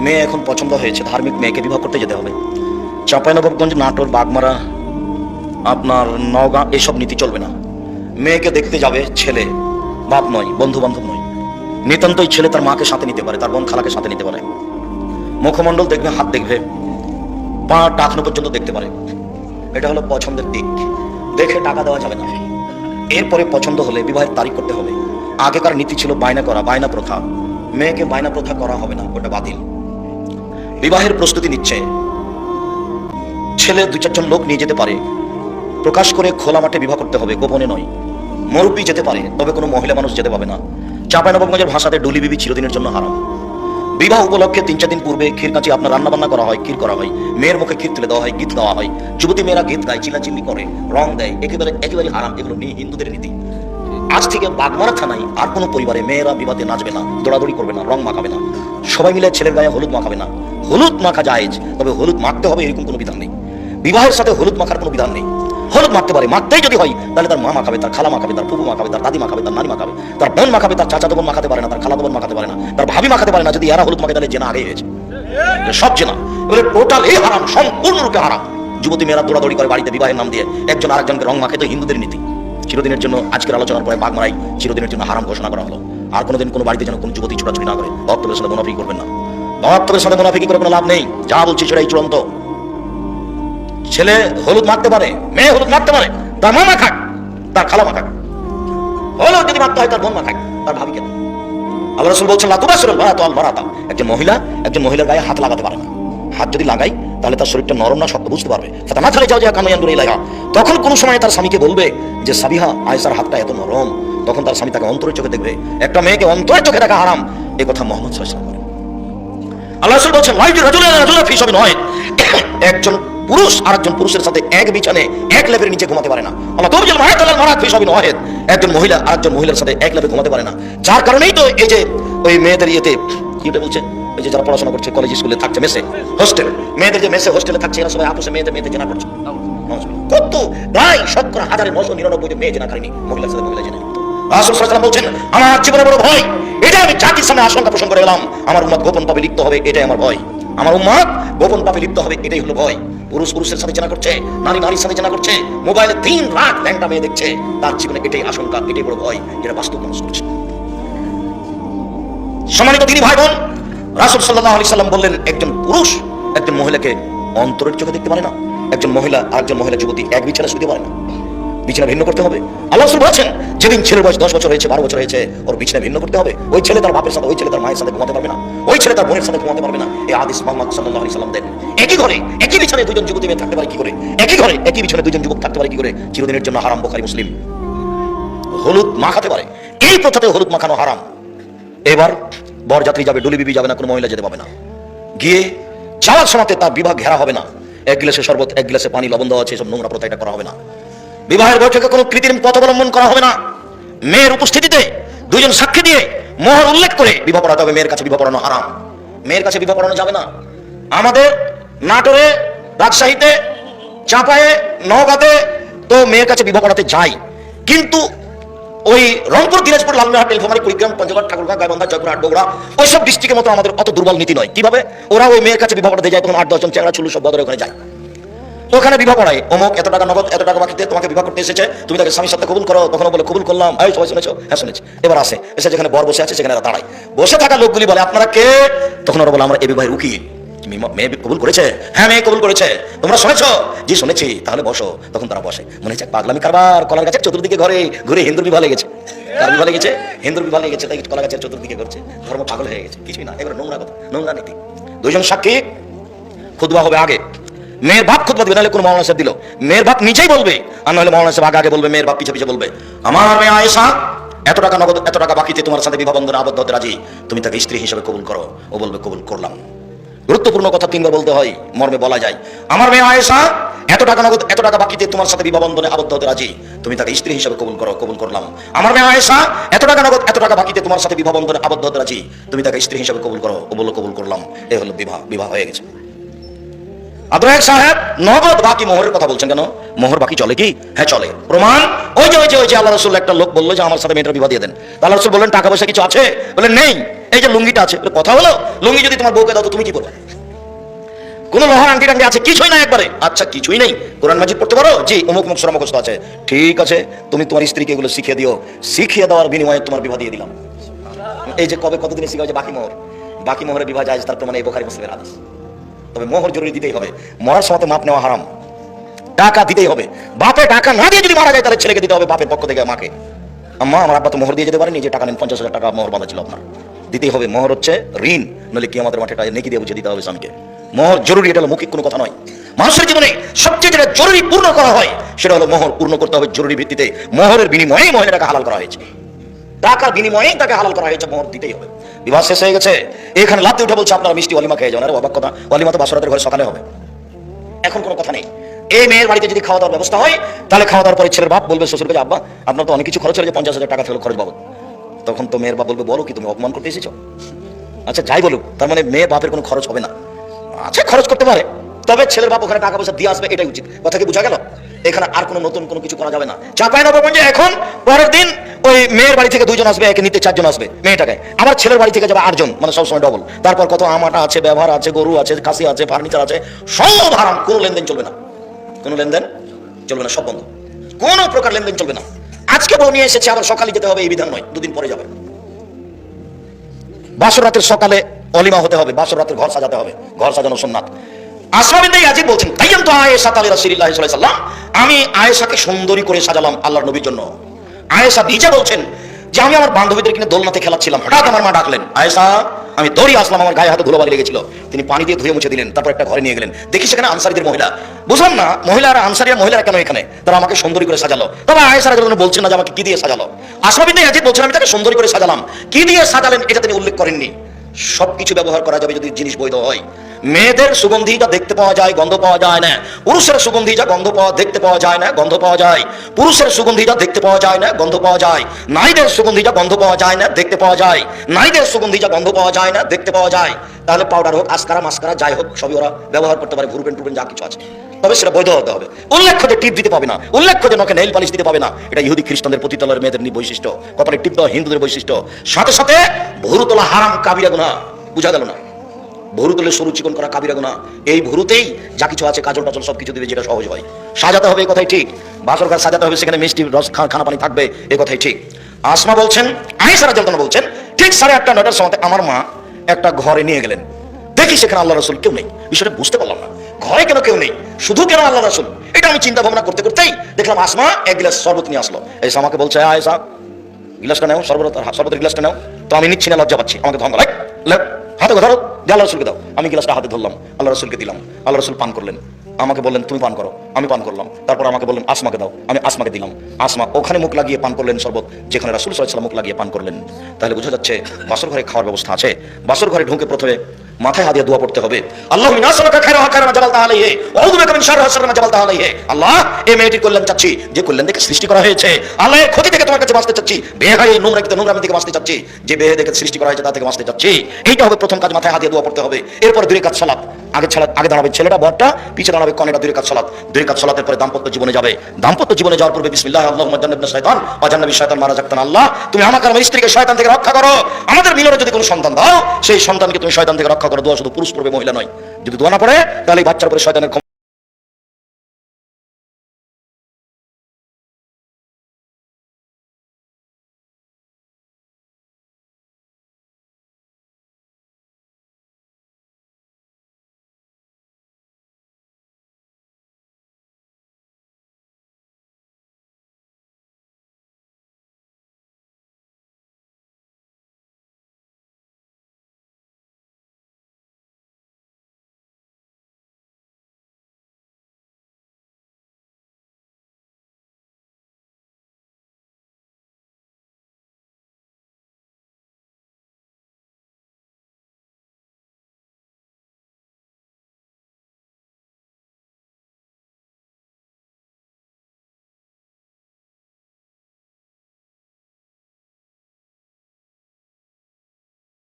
মেয়ে এখন পছন্দ হয়েছে, ধার্মিক মেয়েকে বিবাহ করতে যেতে হবে। চাঁপাইনবাবগঞ্জ নাটোর, বাগমারা, আপনার নওগাঁ, এসব নীতি চলবে না। মেয়েকে দেখতে যাবে ছেলে, বাপ নয় বন্ধু বান্ধব নয়। নিতান্তই ছেলে তার মাকে সাথে নিতে পারে, তার বোন খালাকে সাথে নিতে পারে। মুখমণ্ডল দেখবে, হাত দেখবে, পা টাকনো পর্যন্ত দেখতে পারে। এটা হলো পছন্দের দিক। দেখে টাকা দেওয়া যাবে না। এরপরে পছন্দ হলে বিবাহের তারিখ করতে হবে। আগেকার নীতি ছিল বায়না করা, বায়না প্রথা। মেয়েকে বায়না প্রথা করা হবে না, ওটা বাতিল। বিবাহের প্রস্তুতি নিচ্ছে। ছেলে দু চারজন লোক নিয়ে যেতে পারে। প্রকাশ করে খোলা মাঠে বিবাহ করতে হবে, গোপনে নয়। মুরব্বী যেতে পারে, তবে কোনো মহিলা মানুষ যেতে পাবে না। চাঁপাইনবাবগঞ্জের ভাষাতে ডুলি বিবি চিরদিনের জন্য হারাম। বিবাহ উপলক্ষে তিন চার দিন পূর্বে ক্ষীর কাঁচি আপনার রান্না বান্না করা হয়, ক্ষীর করা হয়। মেয়ের মুখে ক্ষীর তুলে দেওয়া হয়, গীত গাওয়া হয়। যুবতী মেয়েরা গীত গায়, চিল্লাচিল্লি করে, রং দেয়, একেবারে একেবারে হারাম, এগুলো নিয়ে হিন্দুদের নীতি। আজ থেকে বাগমারা থানায় আর কোনো পরিবারে মেয়েরা বিবাদে নাচবে না, দৌড়াদৌড়ি করবে না, রং মাখাবে না। সবাই মিলে ছেলের গায়ে হলুদ মাখাবে না। হলুদ মাখা জায়েজ, তবে হলুদ মাখতে হবে এরকম কোনো বিধান নেই। বিবাহের সাথে হলুদ মাখার কোনো বিধান নেই। হলুদ মাখতে পারে, মাখতেই যদি হয়, তাহলে তার মা মাখাবে, তার খালা মাখাবে, তার ফুবু মাখাবে, তার দাদি মাখাবে, তার নানি মাখাবে, তার বোন মাখাবে, তার চাচা বোন মাখাতে পারে না, তার খালা বোন মাখাতে পারে না, তার ভাবি মাখাতে পারে না, যদি এরা হলুদ মাখে, তাহলে জেনা আগে হয়েছে। সব জেনা। এবারে টোটাল এই হারাম, সম্পূর্ণরূপে হারাম। যুবতী মেয়েরা দৌড়াদৌড়ি করে বাড়িতে বিবাহের নাম দিয়ে একজন আরেকজনকে রং মাখে, তো হিন্দুদের নীতি। চিরদিনের জন্য আজকের আলোচনার পরে বাগমারাই চিরদিনের জন্য হারাম ঘোষণা করা হলো। আর কোনোদিন কোনো বাড়িতে যেন কোনো যুবতী ছোটাছুটি না করে। ভক্তদের সাথে মুনাফিকি করবেন না। ভক্তদের সাথে মুনাফিকি করে কোনো লাভ নেই। যা বলছি সেটাই চূড়ান্ত। ছেলে হলুদ মারতে পারে, মেয়ে হলুদ মারতে পারে, তার মামা খাক তার খালা মাখাক। হলুদ যদি মারতে হয়, তার বোন মাখাক, তার ভাবি কেন? আল্লাহ রসুল বলছেন লাতুবাসুল মারাত আল মারাতা। একজন মহিলা, একজন মহিলার গায়ে হাত লাগাতে পারে না। হাত যদি লাগাই, তাহলে তার শরীরটা নরম না, শক্ত, বুঝতে পারবে। না যাও যে তখন কোন সময় তার স্বামীকে বলবে যে, সাবিহা আয়েশার হাতটা এত নরম। তখন তার স্বামী তাকে অন্তরের চোখে দেখবে। একটা মেয়েকে অন্তরের চোখে দেখা হারাম। এ কথা মোহাম্মদ বলেন। আল্লাহ বলছেন ফি নয়। একজন পুরুষ আরেকজন পুরুষের সাথে এক বিছানে, এক লেভেলের নিচে ঘুমাতে পারে না। আল্লাহ যেন মায়াত আল্লাহ মারাত ফি নয়। একজন মহিলা আরেকজন মহিলার সাথে এক লেভে ঘুমাতে পারে না। যার কারণেই তো এই যে ওই মেয়েদের ইয়েতে, কি বলছে? যে যারা পড়াশোনা করছে কলেজ স্কুলে থাকছে, মেসে হোস্টেল মেয়েদের যে মেসে হোস্টেলে থাকছে, এরা সবাই মেয়েদের মেয়েদের করছে। কত শতকরা হাজারে নশো নিরানব্বই মেয়ে জেনা করেনি সাথে মহিলা বলছেন, আমার জীবনে বড় ভয় এটা আমি জাতির সামনে আশঙ্কা পোষণ করে আমার গোপন পাবে লিপ্ত হবে, এটাই আমার ভয়। আমার গোপন পাবে লিপ্ত হবে, এটাই হলো ভয়। পুরুষ পুরুষের সাথে জানা করছে, নারী নারীর সাথে জানা করছে, মোবাইলে তিন রাত ল্যাংটা মেয়ে দেখছে। তার জীবনে এটাই আশঙ্কা, এটাই বড় ভয় যেটা বাস্তব মানুষ করছে। সম্মানিত তিনি ভাই বোন রাসূল সাল্লাল্লাহু আলাইহি সাল্লাম বললেন, একজন পুরুষ একজন মহিলাকে অন্তরের চোখে দেখতে পারে না। একজন মহিলা আরেকজন মহিলা যুবতী এক বিছানা শুতে পারে না। বিছানা ভিন্ন করতে হবে। আল্লাহ রাসূল বলেছেন, যেদিন ছেলের বয়স দশ বছর হয়েছে, বারো বছর হয়েছে, ওর বিছানা ভিন্ন করতে হবে। ওই ছেলে তার বাপের সাথে, ওই ছেলে তার মায়ের সাথে ঘুমাতে পারবে না। ওই ছেলে তার বোনের সাথে ঘুমাতে পারবে না। এই আদিস মোহাম্মদ সাল্লাল্লাহু আলাইহি সাল্লাম দেন। একই ঘরে, একই বিছানায় দুজন যুবতী মেয়ে থাকতে পারে কি করে? একই ঘরে, একই বিছানায় দুজন যুবক থাকতে পারে কি করে? চিরদিনের জন্য হারাম বুখারী, মুসলিম। হলুদ মাখাতে পারে। এই প্রথাতে হলুদ মাখানো হারাম। এবার বরযাত্রী যাবে, ডুলি বিবি যাবে না, কোনো মহিলা যেতে পাবে না। গিয়ে যাওয়ার সময়তে তার বিবাহ ঘেরা হবে না। এক গ্লাসে শরবত, এক গ্লাসে পানি, লবণ দেওয়া আছে, এসব নোংরা প্রথা এটা করা হবে না। বিবাহের বৈঠকে কোনো কৃত্রিম পথ অবলম্বন করা হবে না। মেয়ের উপস্থিতিতে দুজন সাক্ষী দিয়ে মোহর উল্লেখ করে বিবাহ পড়াতে হবে। মেয়ের কাছে বিবাহ পড়ানো হারাম। মেয়ের কাছে বিবাহ পড়ানো যাবে না। আমাদের নাটোরে, রাজশাহীতে চাঁপায়ে নওগাঁতে তো মেয়ের কাছে বিবাহ পড়াতে যাই। কিন্তু ওই রংপুর, দিনাজপুর লালমিনহাট নীলফামারী, কুড়িগ্রাম, পঞ্চগড় ঠাকুরগাঁ গাইবান্ধা, জয়পুরহাট, বগুড়া, ওইসব ডিস্ট্রিক্টের মতো আমাদের অত দুর্বল নীতি নয়। কীভাবে? ওরা ওই মেয়ের কাছে বিবাহ পড়াতে যায় তখন আট, দশজন চেংড়া চুলু সব বদরে ওখানে যায়। ওখানে বিবাহ পড়ায় অমুক, এত টাকা নগদ, এত টাকা বাকিতে তোমাকে বিবাহ করতে এসেছে, তুমি তাকে স্বামীর সাথে কবুল করো তখন বলে কবুল করলাম। এই, সবাই শুনেছো? হ্যাঁ শুনেছি। এবার আসে, এসে যেখানে বর বসে আছে, সেখানে দাঁড়ায়। বসে থাকা লোকগুলি বলে, আপনারা কে? তখন ওরা বলে, আমরা এই বিবাহের উকিল। মেয়ে- কবুল করেছে? হ্যাঁ মেয়ে কবুল করেছে। তোমরা শুনেছো? শুনেছি, তাহলে বসো। তখন তারা বসে। মনে হচ্ছে পাগলামি কারবার। কলার গাছের চতুর্দিকে ঘরে, ঘুরে কার তাই কলা গাছের চতুর্দিকে করছে ধর্ম পাগল হয়ে গেছে, কিছুই না। এবার নোংরা কথা, নোংরা নীতি। সাক্ষী। খুদবা হবে আগে। মেয়ের বাপ খুদবা দিবে, নাহলে কোনো মাওলানা সাহেব দিল। মেয়ের বাপ নিজেই বলবে, আর নাহলে মাওলানা সাহেব আগে আগে বলবে, মেয়ের পিছে পিছে বলবে। আমার মেয়ে আয়েশা, এত টাকা নগদ, এত টাকা বাকিতে তোমার সাথে বিবাহ বন্ধনে আবদ্ধ রাজি। তুমি তাকে স্ত্রী হিসেবে কবুল করো। ও বলবে, কবুল করলাম। গুরুত্বপূর্ণ কথা তিনবার বলতে হয়, মর্মে বলা যায়। আমার মেয়ে আয়েশা, এত টাকা নগদ, এত টাকা বাকিতে তোমার সাথে বিবাহ বন্ধনে আবদ্ধ হতে রাজি। তুমি তাকে স্ত্রী হিসেবে কবুল করো, কবুল করলাম। আমার মেয়ে আয়েশা, এত টাকা নগদ, এত টাকা বাকিতে তোমার সাথে বিবাহ বন্ধনে আবদ্ধ হতে রাজি। তুমি তাকে স্ত্রী হিসেবে কবুল করো, কবুল কবুল করলাম। এ হলো বিবাহ বিবাহ হয়ে গেছে। সাহেব, নগদ বাকি মোহরের কথা বলছেন কেন? মোহর বাকি চলে কি? হ্যাঁ চলে। প্রমাণ? ওই যে ওই যে ওই যে, আল্লাহ রসুল একটা লোক বলল যে আমার সাথে বিবাহ দিয়ে দেন। রসুল বললেন, টাকা পয়সা কিছু আছে? বলেন নেই। এই যে লুঙ্গিটা আছে। কথা হলো? লুঙ্গি যদি তোমার বউকে দাও, তো তুমি কি করবে? লোহার আংটি আছে? কিছুই না একবারে। আচ্ছা কিছুই নেই। কোরআন মাজিদ পড়তে পারো? জি, অমুক মুখ সুরা মুখস্থ আছে। ঠিক আছে। তুমি তোমার স্ত্রীকে এগুলো শিখিয়ে দিও। শিখিয়ে দেওয়ার বিনিময়ে তোমার বিবাহ দিয়ে দিলাম। এই যে কবে কতদিনে শিখা যে বাকি মোহর? বাকি মোহরের বিবাহ যায়, তার প্রমাণে এই বোখারি মুসলিমের আদেশ তবে মোহর জরুরি দিতেই হবে। মরার সময় মাপ নেওয়া হারাম। টাকা দিতেই হবে। বাপে টাকা না দিয়ে যদি মারা যায়, তাহলে ছেলেকে দিতে হবে বাপের পক্ষ থেকে মাকে। আম্মা, আমার আব্বা তো মোহর দিয়ে যেতে পারেনি যে টাকা নেন, পঞ্চাশ হাজার টাকা মোহর বাঁধা ছিল আপনার। দিতেই হবে। মোহর হচ্ছে ঋণ, নইলে কি আমাদের মাঠে নেকি দিয়ে বুঝে দিতে হবে স্বামীকে। মোহর জরুরি, এটা হলো মৌখিক কোনো কথা নয়। মানুষের জীবনে সবচেয়ে যেটা জরুরি পূর্ণ করা হয়, সেটা হলো মোহর পূর্ণ করতে হবে জরুরি ভিত্তিতে। মোহরের বিনিময়ে মহিলাটাকে হালাল করা হয়েছে। টাকার বিনিময়ে তাকে হালাল করা হয়েছে মোহর দিতেই হবে। বিবাহ শেষ হয়ে গেছে। এখানে লাভ উঠে বলছে আপনারা মিষ্টি অলিমা খেয়ে যান আরে অবাক কথা অলিমা তো বাসরাতের ঘরে সকালে হবে। এখন কোনো কথা নেই। এই মেয়ের বাড়িতে যদি খাওয়া দাওয়ার ব্যবস্থা হয় তাহলে খাওয়া দাওয়ার পরে ছেলের বাপ বলবে শ্বশুরকে যে, আব্বা আপনার তো অনেক কিছু খরচ হয়ে পঞ্চাশ হাজার টাকা থাকল খরচ বাবদ। তখন তো মেয়ের বাপ বলবে বলো কি তুমি অপমান করতে এসেছ? আচ্ছা যাই বলুক তার মানে মেয়ের বাপের কোনো খরচ হবে না। আচ্ছা খরচ করতে পারে। তবে ছেলের বাপ ওখানে টাকা পয়সা দিয়ে আসবে এটাই উচিত। কথা কি বোঝা গেল? এখানে আর কোনো নতুন কোনো কিছু করা যাবে না। চাপাই নবাবগঞ্জে এখন পরের দিন ওই মেয়ের বাড়ি থেকে দুইজন আসবে, একে নিতে চারজন আসবে, মেয়েটাকে। আবার ছেলের বাড়ি থেকে যাবে আটজন মানে সবসময় ডবল তারপর কত আমাটা আছে, ব্যবহার আছে, গরু আছে কাশি আছে ফার্নিচার আছে, সব হারাম। কোনো লেনদেন চলবে না। কোনো লেনদেন চলবে না, সব বন্ধ। কোনো প্রকার লেনদেন চলবে না। আজকে বউ নিয়ে এসেছে, আবার সকালে যেতে হবে, এই বিধান নয়, দুদিন পরে যাবে। বাসর রাতের সকালে অলিমা হতে হবে বাসর রাতের ঘর সাজাতে হবে, ঘর সাজানো সোননাথ আসমাবিন্দাই আজিব বলছেন তাইয়াম তো আয়েশা তালে রাসূলুল্লাহ সাল্লাল্লাহু আমি আয়েশাকে সুন্দরী করে সাজালাম আল্লাহর নবীর জন্য। আয়েশা নিজে বলছেন যে আমি আমার বান্ধবীদের কিনে দোলনাতে খেলাচ্ছিলাম। হঠাৎ আমার মা ডাকলেন, আয়েশা, আমি দৌড়ি আসলাম, আমার গায়ে হাতে ধুলোবালি লেগেছিল। তিনি পানি দিয়ে ধুয়ে মুছে দিলেন, তারপর একটা ঘরে নিয়ে গেলেন। দেখি সেখানে আনসারিদের মহিলা। বুঝলাম না, মহিলারা আনসারিয়া মহিলারা কেন এখানে? তারা আমাকে সুন্দরী করে সাজালো। তবে আয়েশা রাদিয়াল্লাহু বলছেন না যে আমাকে কি দিয়ে সাজালো। আসমাবিন্দাই আজিব বলছেন, আমি তাকে সুন্দরী করে সাজালাম। কি দিয়ে সাজালেন, এটা তিনি উল্লেখ করেননি। সবকিছু ব্যবহার করা যাবে যদি জিনিস বৈধ হয়। মেয়েদের সুগন্ধি যা দেখতে পাওয়া যায়, গন্ধ পাওয়া যায় না। পুরুষের সুগন্ধি যা গন্ধ পাওয়া, দেখতে পাওয়া যায় না, গন্ধ পাওয়া যায়। পুরুষের সুগন্ধি যা দেখতে পাওয়া যায় না, গন্ধ পাওয়া যায়। নারীদের সুগন্ধি যা গন্ধ পাওয়া যায় না, দেখতে পাওয়া যায়। নারীদের সুগন্ধি যা গন্ধ পাওয়া যায় না, দেখতে পাওয়া যায়। তাহলে পাউডার হোক, আসকারা, মাস্কারা, যাই হোক, সবই ওরা ব্যবহার করতে পারে ভুরবেন টুরবেন যা কিছু আছে। তবে সেটা বৈধ হতে হবে। উল্লেখ্য যে টিপ দিতে পাবে না, উল্লেখ্য যে নখে নেইল পালিশ দিতে পাবে না, এটা ইহুদি খ্রিস্টানদের পতিতলের মেয়েদের বৈশিষ্ট্য। কপালে টিপ দেওয়া হিন্দুদের বৈশিষ্ট্য। সাথে সাথে ভুরুতলা হারাম কাবিরা গুনা বুঝা গেল না? ভুরু তুলে সরু চিকন করা কাবিরা গুনা এই ভুরুতেই যা কিছু আছে, কাজল টাজল সব কিছু দিবে, যেটা সহজ হয়। সাজাতে হবে এই কথাই ঠিক। বাসর ঘর সাজাতে হবে, সেখানে মিষ্টি রস খানা পানি থাকবে এই কথাই ঠিক। আসমা বলছেন আয়েসারা জলতনা বলছেন, ঠিক সাড়ে আটটা, নয়টার সময় আমার মা একটা ঘরে নিয়ে গেলেন। দেখি সেখানে আল্লাহ রসুল কেউ নেই। বিষয়টা বুঝতে পারলাম না। ঘরে কেন কেউ নেই? শুধু কেন আল্লাহ রসুল? এটা আমি চিন্তা ভাবনা করতে করতেই দেখলাম আসমা এক গ্লাস শরবত নিয়ে আসলো। এই আমাকে বলছে আয়েসা গিলাসটা নাও, শরবত শরবতের গিলাসটা নাও। তো আমি নিচ্ছি না, লজ্জা পাচ্ছি। আমাকে ধমক লাইক হাতে ধরো, যে আল্লাহ রসুলকে দাও। আমি গ্লাসটা হাতে ধরলাম আল্লাহ রসুলকে দিলাম আল্লাহ রসুল পান করলেন। আমাকে বললেন, তুমি পান করো। আমি পান করলাম। তারপর আমাকে বললেন, আসমাকে দাও। আমি আসমাকে দিলাম। আসমা ওখানে মুখ লাগিয়ে পান করলেন শরবত, যেখানে রাসুল সাল্লাম মুখ লাগিয়ে পান করলেন। তাহলে বোঝা যাচ্ছে, বাসর ঘরে খাওয়ার ব্যবস্থা আছে। বাসর ঘরে ঢুকে প্রথমে মাথায় হাত দোয়া পড়তে হবে। আল্লাহ মিনাসালাকা খায়রা ওয়া খায়রা জাবালতা আলাইহি। আউযু বিকা মিন শাররি হাসরি মা জাবালতা আলাইহি। আল্লাহ, এই মেয়েটির কল্যাণ চাচ্ছি, যে কল্যাণ থেকে সৃষ্টি করা হয়েছে। আল্লাহ এর ক্ষতি থেকে তোমার কাছে বাঁচতে চাচ্ছি। বেহাই নোংরা থেকে নোংরামি থেকে বাঁচতে চাচ্ছি। যে বেহে দেখে সৃষ্টি করা হয়েছে তা থেকে বাঁচতে চাচ্ছি। এইটা হবে প্রথম কাজ, মাথায় হাতিয়া দিয়ে দোয়া পড়তে হবে। এরপর দুই কাজ সালাত। আগে ছাড়া আগে দাঁড়াবে ছেলেটা, বরটা পিছিয়ে দাঁড়াবে কনেটা দুই কাজ সলাত। দুই কাজ সলাতের পরে দাম্পত্য জীবনে যাবে। দাম্পত্য জীবনে যাওয়ার পূর্বে বিসমিল্লাহ আল্লাহ ইবনে শয়তান বা জান্নাবি শয়তান মারা যাকতান আল্লাহ। তুমি আমাকে আমার স্ত্রীকে শয়তান থেকে রক্ষা করো। আমাদের মিলনে যদি কোনো সন্তান দাও, সেই সন্তানকে তুমি শয়তান থেকে রক্ষা করো। দোয়া শুধু পুরুষ পড়বে, মহিলা নয়। যদি দোয়া না পড়ে, তাহলে এই বাচ্চার উপরে শয়তানের